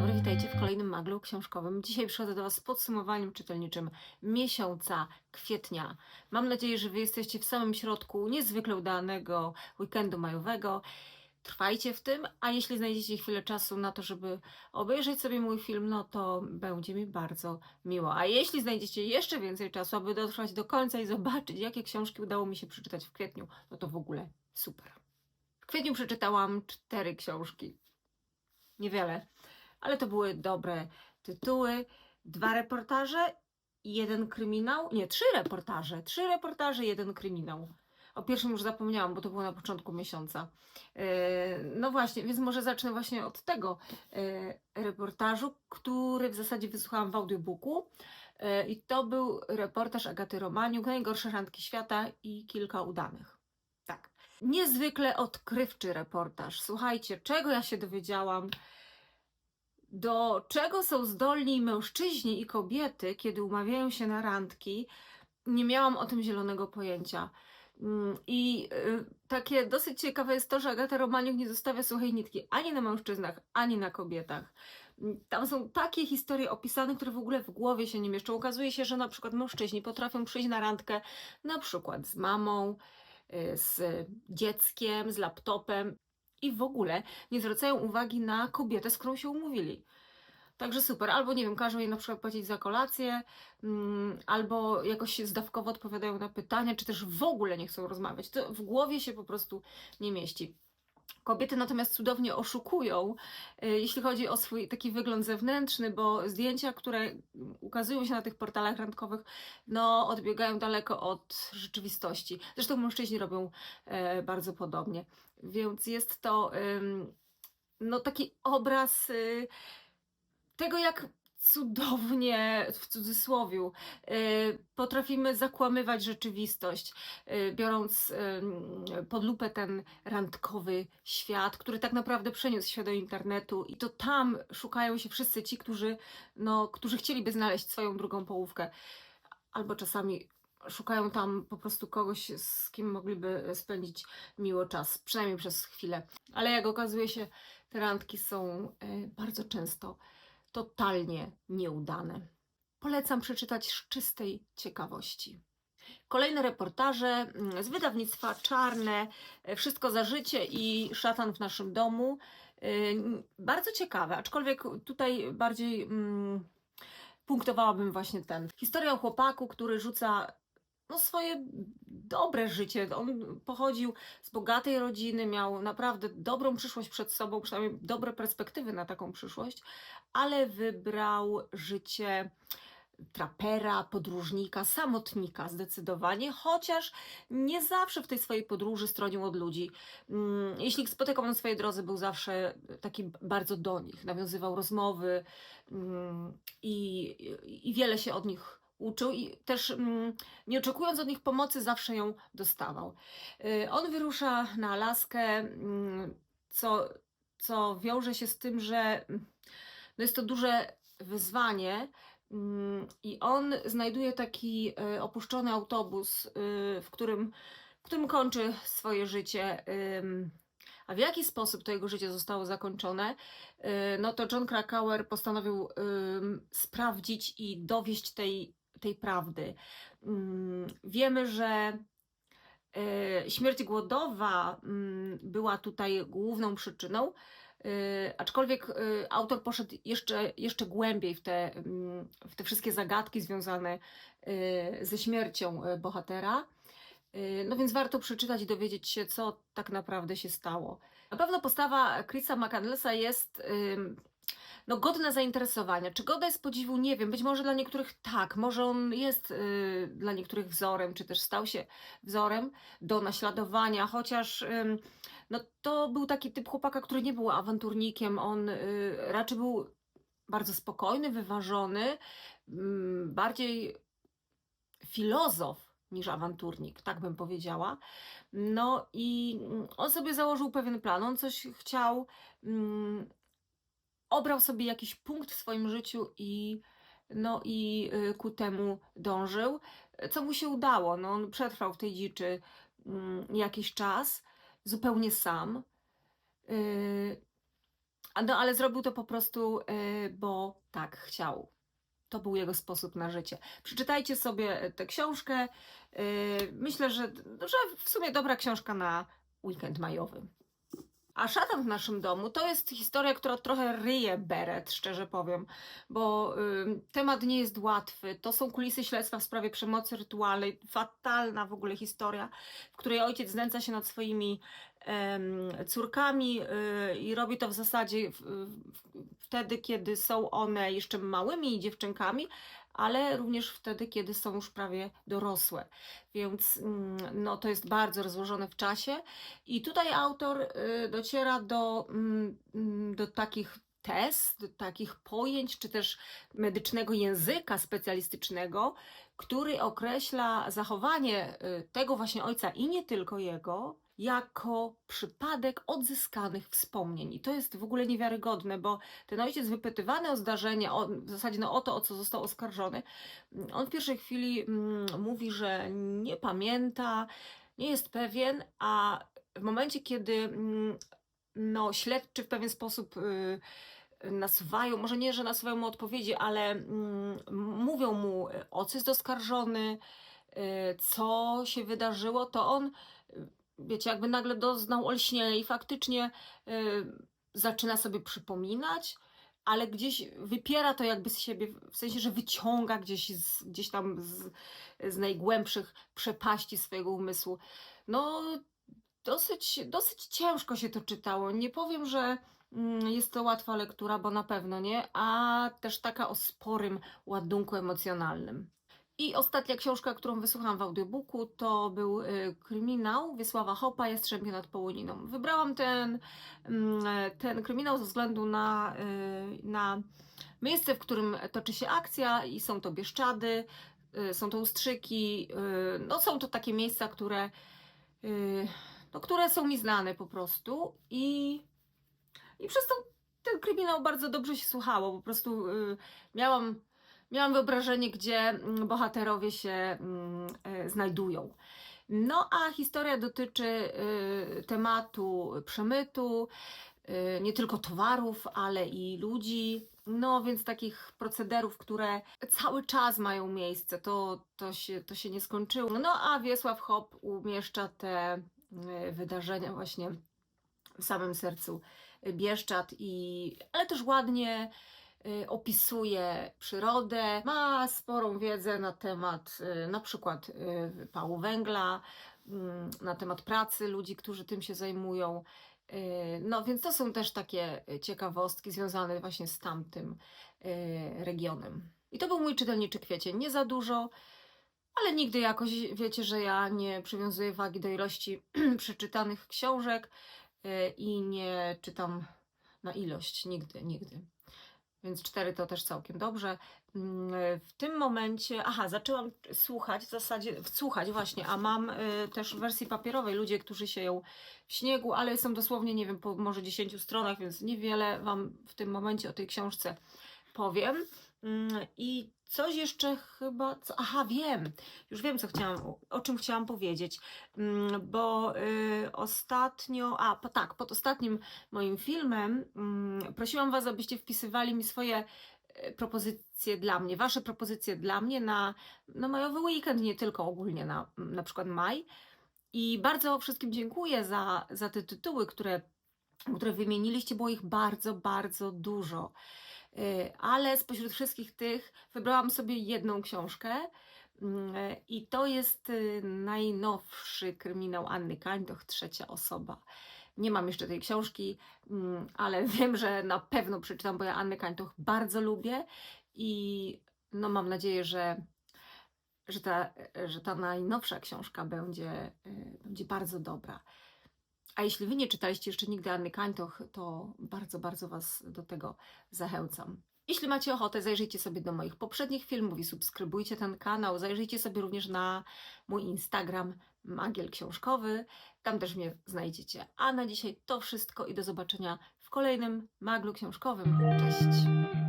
dobry, witajcie w kolejnym maglu książkowym. Dzisiaj przychodzę do Was z podsumowaniem czytelniczym miesiąca kwietnia. Mam nadzieję, że Wy jesteście w samym środku niezwykle udanego weekendu majowego. Trwajcie w tym, a jeśli znajdziecie chwilę czasu na to, żeby obejrzeć sobie mój film, no to będzie mi bardzo miło. A jeśli znajdziecie jeszcze więcej czasu, aby dotrwać do końca i zobaczyć, jakie książki udało mi się przeczytać w kwietniu, no to w ogóle super. W kwietniu przeczytałam cztery książki. Niewiele, ale to były dobre tytuły. Dwa reportaże jeden kryminał. Nie, trzy reportaże. Trzy reportaże, jeden kryminał. O pierwszym już zapomniałam, bo to było na początku miesiąca. Yy, No właśnie, więc może zacznę właśnie od tego yy, reportażu, który w zasadzie wysłuchałam w audiobooku. Yy, I to był reportaż Agaty Romaniuk, Najgorsze randki świata i kilka udanych. Tak. Niezwykle odkrywczy reportaż. Słuchajcie, czego ja się dowiedziałam do czego są zdolni mężczyźni i kobiety, kiedy umawiają się na randki, nie miałam o tym zielonego pojęcia. Mm, I y, takie dosyć ciekawe jest to, że Agata Romaniuk nie zostawia suchej nitki ani na mężczyznach, ani na kobietach. Mm, Tam są takie historie opisane, które w ogóle w głowie się nie mieszczą. Okazuje się, że na przykład mężczyźni potrafią przyjść na randkę na przykład z mamą, y, z dzieckiem, z laptopem i w ogóle nie zwracają uwagi na kobietę, z którą się umówili. Także super. Albo nie wiem, każą jej na przykład płacić za kolację, mm, albo jakoś zdawkowo odpowiadają na pytania, czy też w ogóle nie chcą rozmawiać. To w głowie się po prostu nie mieści. Kobiety natomiast cudownie oszukują, y, jeśli chodzi o swój taki wygląd zewnętrzny, bo zdjęcia, które ukazują się na tych portalach randkowych, no odbiegają daleko od rzeczywistości. Zresztą mężczyźni robią e, bardzo podobnie. Więc jest to no taki obraz y, tego, jak cudownie, w cudzysłowiu, y, potrafimy zakłamywać rzeczywistość, y, biorąc pod lupę ten randkowy świat, który tak naprawdę przeniósł się do internetu i to tam szukają się wszyscy ci, którzy, no, którzy chcieliby znaleźć swoją drugą połówkę, albo czasami szukają tam po prostu kogoś, z kim mogliby spędzić miło czas, przynajmniej przez chwilę. Ale jak okazuje się, te randki są y, bardzo często totalnie nieudane. Polecam przeczytać z czystej ciekawości. Kolejne reportaże mm, z wydawnictwa Czarne, e, Wszystko za życie i Szatan w naszym domu. Y, Bardzo ciekawe, aczkolwiek tutaj bardziej mm, punktowałabym właśnie ten. Historia o chłopaku, który rzuca no, swoje dobre życie. On pochodził z bogatej rodziny, miał naprawdę dobrą przyszłość przed sobą, przynajmniej dobre perspektywy na taką przyszłość, ale wybrał życie trapera, podróżnika, samotnika zdecydowanie, chociaż nie zawsze w tej swojej podróży stronił od ludzi. Mm, Jeśli spotykał na swojej drodze, był zawsze taki bardzo do nich, nawiązywał rozmowy mm, i, i wiele się od nich uczył i też mm, nie oczekując od nich pomocy, zawsze ją dostawał. Y, On wyrusza na Alaskę, mm, co, co wiąże się z tym, że mm, no jest to duże wyzwanie. I on znajduje taki y, opuszczony autobus, y, w którym, w którym kończy swoje życie. A w jaki sposób to jego życie zostało zakończone? No to John Krakauer postanowił sprawdzić i dowieść tej, tej prawdy. Ym, Wiemy, że y, śmierć głodowa ym, była tutaj główną przyczyną, y, aczkolwiek y, autor poszedł jeszcze, jeszcze głębiej w te, ym, w te wszystkie zagadki związane ze śmiercią bohatera. No więc warto przeczytać i dowiedzieć się, co tak naprawdę się stało. Na pewno postawa Chrisa McCandlessa jest no, godna zainteresowania. Czy godna jest podziwu? Nie wiem. Być może dla niektórych tak. Może on jest y, dla niektórych wzorem, czy też stał się wzorem do naśladowania, chociaż ym, no, to był taki typ chłopaka, który nie był awanturnikiem. On y, raczej był bardzo spokojny, wyważony, ym, bardziej filozof niż awanturnik, tak bym powiedziała. No i mm, on sobie założył pewien plan, on coś chciał, obrał sobie jakiś punkt w swoim życiu i, no i y, ku temu dążył, co mu się udało. No, on przetrwał w tej dziczy mm, jakiś czas, zupełnie sam. Y, No, ale zrobił to po prostu, y, bo tak chciał. To był jego sposób na życie. Przeczytajcie sobie tę książkę. Myślę, że, że w sumie dobra książka na weekend majowy. A szatan w naszym domu to jest historia, która trochę ryje beret, szczerze powiem, bo ym, temat nie jest łatwy. To są kulisy śledztwa w sprawie przemocy rytualnej. Fatalna w ogóle historia, w której ojciec znęca się nad swoimi córkami y, i robi to w zasadzie wtedy, kiedy są one jeszcze małymi dziewczynkami, ale również wtedy, kiedy są już prawie dorosłe. Więc mm, no, to jest bardzo rozłożone w czasie. I tutaj autor y, dociera do, mm, mm, do takich tez, do takich pojęć, czy też medycznego języka specjalistycznego, który określa zachowanie y, tego właśnie ojca i nie tylko jego, jako przypadek odzyskanych wspomnień. I to jest w ogóle niewiarygodne, bo ten ojciec wypytywany o zdarzenie, o, w zasadzie no, o to, o co został oskarżony, on w pierwszej chwili mm, mówi, że nie pamięta, nie jest pewien, a w momencie, kiedy mm, no, śledczy w pewien sposób y, nasuwają, może nie, że nasuwają mu odpowiedzi, ale mm, mówią mu, o co jest oskarżony, y, co się wydarzyło, to on, y, wiecie, jakby nagle doznał olśnienia i faktycznie y, zaczyna sobie przypominać, ale gdzieś wypiera to jakby z siebie, w sensie, że wyciąga gdzieś, z, gdzieś tam z, z najgłębszych przepaści swojego umysłu. No, dosyć, dosyć ciężko się to czytało. Nie powiem, że mm, jest to łatwa lektura, bo na pewno nie, a też taka o sporym ładunku emocjonalnym. I ostatnia książka, którą wysłuchałam w audiobooku, to był y, kryminał Wiesława Hopa, Jastrzębie nad Połoniną. Wybrałam ten, mm, ten kryminał ze względu na, y, na miejsce, w którym toczy się akcja i są to Bieszczady, y, są to Ustrzyki, no są to takie miejsca, które, no, które są mi znane po prostu i, i przez to ten kryminał bardzo dobrze się słuchało, po prostu miałam miałam wyobrażenie, gdzie mm, bohaterowie się mm, e, znajdują. No a historia dotyczy y, tematu przemytu, y, nie tylko towarów, ale i ludzi. No więc takich procederów, które cały czas mają miejsce, to, to, się, to się nie skończyło. No a Wiesław Hop umieszcza te y, wydarzenia właśnie w samym sercu Bieszczad, i, ale też ładnie opisuje przyrodę, ma sporą wiedzę na temat y, na przykład y, pału węgla, mm, na temat pracy ludzi, którzy tym się zajmują. Y, No więc to są też takie ciekawostki związane właśnie z tamtym y, regionem. I to był mój czytelniczy kwiecień. Nie za dużo, ale nigdy jakoś wiecie, że ja nie przywiązuję wagi do ilości przeczytanych książek y, i nie czytam na ilość. Nigdy, nigdy. Więc cztery to też całkiem dobrze. Mm, W tym momencie, aha, zaczęłam słuchać, w zasadzie słuchać właśnie, a mam y, też w wersji papierowej ludzie, którzy sieją w śniegu, ale są dosłownie, nie wiem, po może 10 stronach, więc niewiele Wam w tym momencie o tej książce powiem. Mm, I coś jeszcze chyba, co, aha, wiem, już wiem, co chciałam, o czym chciałam powiedzieć, Mm, bo y, ostatnio, a tak, pod ostatnim moim filmem mm, prosiłam Was, abyście wpisywali mi swoje e, propozycje dla mnie, Wasze propozycje dla mnie na, na majowy weekend, nie tylko ogólnie na na przykład maj. I bardzo wszystkim dziękuję za, za te tytuły, które, które wymieniliście, było ich bardzo, bardzo dużo. Y, Ale spośród wszystkich tych wybrałam sobie jedną książkę. Mm, e, I to jest y, najnowszy kryminał Anny Kańtoch, trzecia osoba. Nie mam jeszcze tej książki, mm, ale wiem, że na pewno przeczytam, bo ja Annę Kańtoch bardzo lubię i no mam nadzieję, że, że, ta, że ta najnowsza książka będzie, y, będzie bardzo dobra. A jeśli Wy nie czytaliście jeszcze nigdy Anny Kańtoch, to bardzo, bardzo Was do tego zachęcam. Jeśli macie ochotę, zajrzyjcie sobie do moich poprzednich filmów i subskrybujcie ten kanał. Zajrzyjcie sobie również na mój Instagram Magiel Książkowy. Tam też mnie znajdziecie. A na dzisiaj to wszystko i do zobaczenia w kolejnym Maglu Książkowym. Cześć!